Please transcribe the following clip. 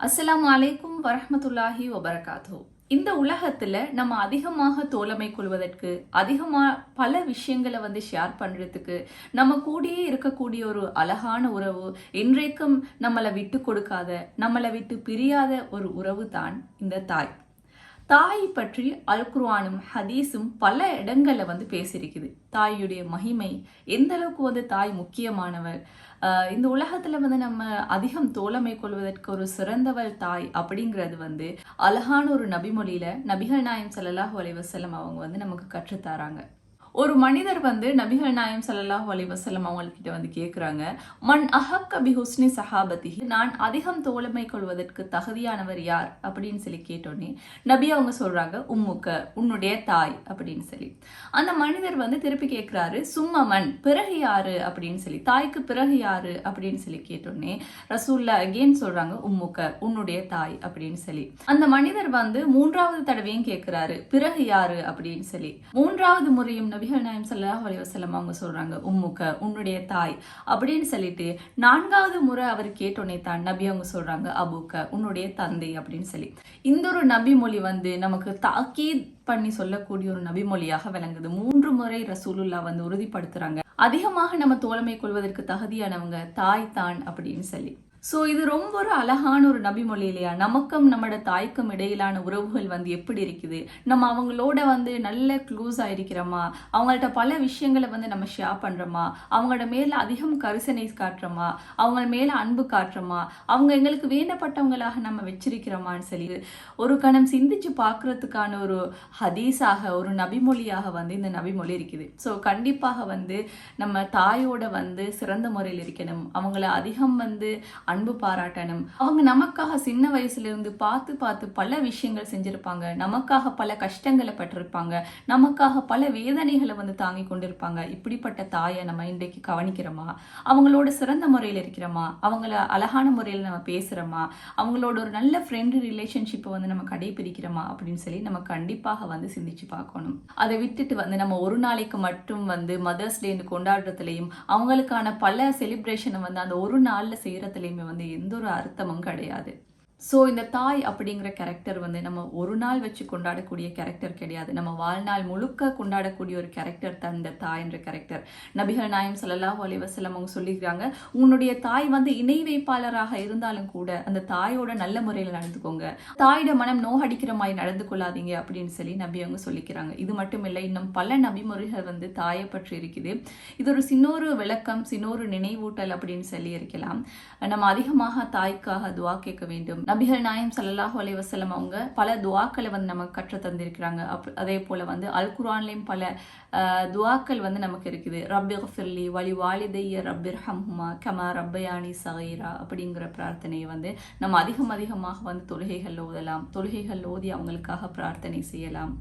அஸ்லாம் அலைக்கும் வரமத்துல்லாஹி வபரகாத்தோ இந்த உலகத்துல நம்ம அதிகமாக தோழமை கொள்வதற்கு அதிகமா பல விஷயங்களை வந்து ஷேர் பண்றதுக்கு நம்ம கூடயே இருக்கக்கூடிய ஒரு அழகான உறவு இன்றைக்கும் நம்மளை விட்டு கொடுக்காத நம்மளை விட்டு பிரியாத ஒரு உறவு தான் இந்த தாய். தாய் பற்றி அல்குர்ஆனும் ஹதீஸும் பல இடங்களில் வந்து பேசியிருக்குது. தாயுடைய மகிமை எந்த அளவுக்கு வந்து தாய் முக்கியமானவர் இந்த உலகத்தில் வந்து நம்ம அதிகம் தோழமை கொள்வதற்கு ஒரு சிறந்தவள் தாய் அப்படிங்கிறது வந்து அழகான ஒரு நபிமொழியில் நபிகள் நாயம் ஸல்லல்லாஹு அலைஹி அவங்க வந்து நமக்கு கற்றுத்தராங்க ஒரு மனிதர் வந்து நபிகள் நாயம் ஸல்லல்லாஹு அலைஹி அவங்கக்கிட்ட வந்து கேட்குறாங்க மன் அஹக்க பி ஹுஸ்னி சஹாபதி நான் அதிகம் தோழமை கொள்வதற்கு தகுதியானவர் யார்? அப்படின்னு சொல்லி கேட்டோன்னே நபி அவங்க சொல்றாங்க உம்முக்க உன்னுடைய தாய் அப்படின்னு சொல்லி. அந்த மனிதர் வந்து திருப்பி கேட்குறாரு சும்மமன் பிறகு யாரு? அப்படின்னு சொல்லி. தாய்க்கு பிறகு யாரு? அப்படின்னு சொல்லி கேட்டோன்னே ரசூல்லா அகெயின் சொல்றாங்க உம்முக்க உன்னுடைய தாய் அப்படின்னு சொல்லி. அந்த மனிதர் வந்து மூன்றாவது தடவையும் கேட்கிறாரு பிறகு யாரு? அப்படின்னு சொல்லி. மூன்றாவது முறையும் நபி நபிகள் நாயம் ஸல்லல்லாஹு அலைஹி அவங்க சொல்கிறாங்க உம்முக்க உன்னுடைய தாய். அப்படின்னு சொல்லிட்டு நான்காவது முறை அவர் கேட்டோன்னே தான் நபி அவங்க சொல்றாங்க அபுக்க உன்னுடைய தந்தை. அப்படின்னு சொல்லி. இந்த ஒரு நபி மொழி வந்து நமக்கு தாக்கி பண்ணி சொல்லக்கூடிய ஒரு நபிமொழியாக விளங்குது. மூன்று முறை ரசூலுல்லா வந்து உறுதிப்படுத்துறாங்க. அதிகமாக நம்ம தோழமை கொள்வதற்கு தகுதியானவங்க தாய் தான் அப்படின்னு சொல்லி. ஸோ இது ரொம்ப ஒரு அழகான ஒரு நபிமொழி இல்லையா நமக்கும் நம்மளோட தாய்க்கும் இடையிலான உறவுகள் வந்து எப்படி இருக்குது? நம்ம அவங்களோட வந்து நல்ல க்ளோஸாக இருக்கிறோமா? அவங்கள்ட்ட பல விஷயங்களை வந்து நம்ம ஷேர் பண்ணுறோமா அவங்களோட மேலே அதிகம் கரிசனை காட்டுறோமா? அவங்க மேலே அன்பு காட்டுறோமா? அவங்க எங்களுக்கு வேண்டப்பட்டவங்களாக நம்ம வச்சிருக்கிறோமான்னு சொல்லி ஒரு கணம் சிந்திச்சு பார்க்கறதுக்கான ஒரு ஹதீஸாக ஒரு நபிமொழியாக வந்து இந்த நபிமொழி இருக்குது. ஸோ கண்டிப்பாக வந்து நம்ம தாயோட வந்து சிறந்த முறையில் இருக்கணும். அவங்கள அதிகம் வந்து அன்பு பாராட்டணும். அவங்க நமக்காக சின்ன வயசுலேருந்து பார்த்து பார்த்து பல விஷயங்கள் செஞ்சுருப்பாங்க. நமக்காக பல கஷ்டங்களை பட்டிருப்பாங்க. நமக்காக பல வேதனைகளை வந்து தாங்கி கொண்டிருப்பாங்க. இப்படிப்பட்ட தாயை நம்ம இன்றைக்கு கவனிக்கிறோமா? அவங்களோட சிறந்த முறையில் இருக்கிறோமா? அவங்கள அழகான முறையில் நம்ம பேசுகிறோமா அவங்களோட ஒரு நல்ல ஃப்ரெண்டு ரிலேஷன்ஷிப்பை வந்து நம்ம கடைபிடிக்கிறோமா? அப்படின்னு சொல்லி நம்ம கண்டிப்பாக வந்து சிந்திச்சு பார்க்கணும். அதை விட்டுட்டு வந்து நம்ம ஒரு நாளைக்கு மட்டும் வந்து மதர்ஸ் டேன்னு கொண்டாடுறதுலையும் அவங்களுக்கான பல செலிப்ரேஷனை வந்து அந்த ஒரு நாளில் செய்கிறதுலையும் வந்து எந்த ஒரு அர்த்தமும் கிடையாது. ஸோ இந்த தாய் அப்படிங்கிற கேரக்டர் வந்து நம்ம ஒரு நாள் வச்சு கொண்டாடக்கூடிய கேரக்டர் கிடையாது. நம்ம வாழ்நாள் முழுக்க கொண்டாடக்கூடிய ஒரு கேரக்டர் தான் இந்த தாய் என்ற கேரக்டர் நபிகள் நாயம் ஸல்லல்லாஹு அலி வசலம் அவங்க சொல்லியிருக்காங்க உன்னுடைய தாய் வந்து இணை வைப்பாளராக இருந்தாலும் கூட அந்த தாயோட நல்ல முறையில் நடந்துக்கோங்க. தாயோட மனம் நோகடிக்கிற மாதிரி நடந்து கொள்ளாதீங்க அப்படின்னு சொல்லி நபி அவங்க சொல்லிக்கிறாங்க. இது மட்டும் இல்லை இன்னும் பல நபிமுறைகள் வந்து தாயை பற்றி இருக்குது. இது ஒரு சின்னொரு விளக்கம் சின்னொரு நினைவூட்டல் அப்படின்னு சொல்லி இருக்கலாம். நம்ம அதிகமாக தாய்க்காக துவா கேட்க வேண்டும். நபிகள் நாயம் சல்லாஹூ அலைஹி அவங்க பல துவாக்களை வந்து நமக்கு கற்று தந்திருக்கிறாங்க. அப் அதே போல் வந்து அல் குரான்லேயும் பல துவாக்கள் வந்து நமக்கு இருக்குது. ரப்பி ஃபிர்லி வலி வாலிதைய ரப்பிர் ஹம்ஹுமா கமா ரப்பயானி சகைரா அப்படிங்கிற பிரார்த்தனையை வந்து நம்ம அதிகம் அதிகமாக வந்து தொழுகைகள் ஓதலாம். தொழுகைகள் ஓதி அவங்களுக்காக பிரார்த்தனை செய்யலாம்.